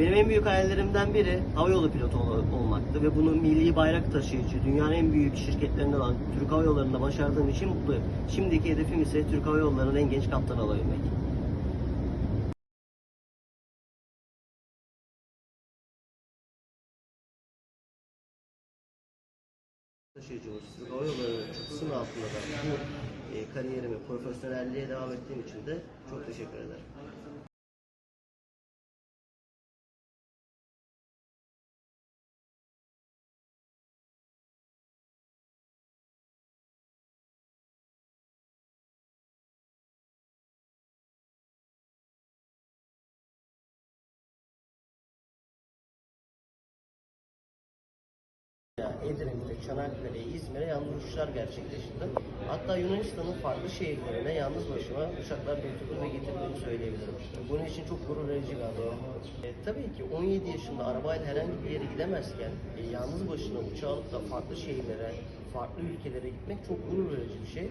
Benim en büyük hayallerimden biri havayolu pilotu ol- olmaktı ve bunu milli bayrak taşıyıcı, dünyanın en büyük şirketlerinden olan Türk Hava Yolları'nda başardığım için mutluyum. Şimdiki hedefim ise Türk Hava Yolları'nın en genç kaptanı olabilmek. taşıyıcımız Türk Hava Yolları çatısının altında da bu e, kariyerimi, profesyonelliğe devam ettiğim için de çok teşekkür ederim. Edremit'e, Çanakkale'ye, İzmir'e yalnız uçuşlar gerçekleştirdim. Hatta Yunanistan'ın farklı şehirlerine yalnız başıma uçaklar götürdüm ve getirdiğimi söyleyebilirim. Bunun için çok gurur verici bir adım. E, tabii ki 17 yaşında arabayla herhangi bir yere gidemezken e, yalnız başına da farklı şehirlere, farklı ülkelere gitmek çok gurur verici bir şey.